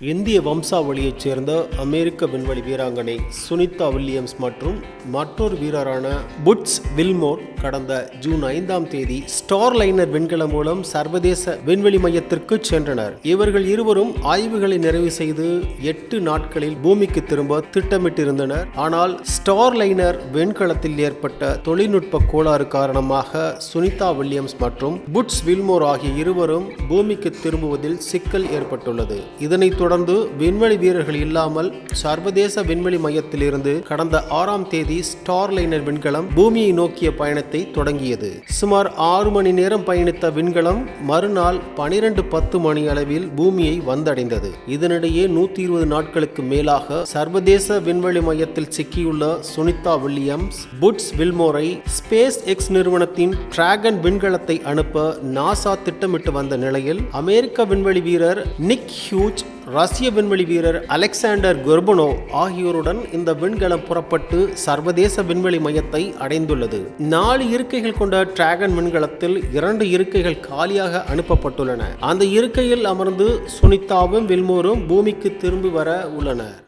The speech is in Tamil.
இந்திய வம்சாவளியைச் சேர்ந்த அமெரிக்க விண்வெளி வீராங்கனை சுனிதா வில்லியம்ஸ் மற்றும் மற்றொரு வீரரான புட்ஸ் வில்மோர் கடந்த ஜூன் ஐந்தாம் தேதி ஸ்டார் லைனர் விண்கலம் மூலம் சர்வதேச விண்வெளி மையத்திற்கு சென்றனர். இவர்கள் இருவரும் ஆய்வுகளை நிறைவு செய்து எட்டு நாட்களில் பூமிக்கு திரும்ப திட்டமிட்டிருந்தனர். ஆனால் ஸ்டார் லைனர் விண்கலத்தில் ஏற்பட்ட தொழில்நுட்ப கோளாறு காரணமாக சுனிதா வில்லியம்ஸ் மற்றும் புட்ஸ் வில்மோர் ஆகிய இருவரும் பூமிக்கு திரும்புவதில் சிக்கல் ஏற்பட்டுள்ளது. இதனைத் தொடர்ந்து விண்வெளி வீரர்கள் இல்லாமல் சர்வதேச விண்வெளி மையத்திலிருந்து கடந்த ஆறாம் தேதி ஸ்டார் லைனர் விண்கலம் பூமியை நோக்கிய பயணத்தை தொடங்கியது. சுமார் ஆறு மணி நேரம் பயணித்த விண்கலம் மறுநாள் பனிரெண்டு பத்து மணி அளவில் பூமியை வந்தடைந்தது. இதனிடையே நூத்தி இருபது நாட்களுக்கு மேலாக சர்வதேச விண்வெளி மையத்தில் சிக்கியுள்ள சுனிதா வில்லியம்ஸ் புட்ஸ் வில்மோரை ஸ்பேஸ் எக்ஸ் நிறுவனத்தின் டிராகன் விண்கலத்தை அனுப்ப நாசா திட்டமிட்டு வந்த நிலையில் அமெரிக்க விண்வெளி வீரர் நிக் ஹியூஜ் ரஷ்ய விண்வெளி வீரர் அலெக்சாண்டர் கொர்பனோ ஆகியோருடன் இந்த விண்கலம் புறப்பட்டு சர்வதேச விண்வெளி மையத்தை அடைந்துள்ளது. நாலு இருக்கைகள் கொண்ட டிராகன் விண்கலத்தில் இரண்டு இருக்கைகள் காலியாக அனுப்பப்பட்டுள்ளன. அந்த இருக்கையில் அமர்ந்து சுனிதாவும் வில்மோரும் பூமிக்கு திரும்பி வர உள்ளனர்.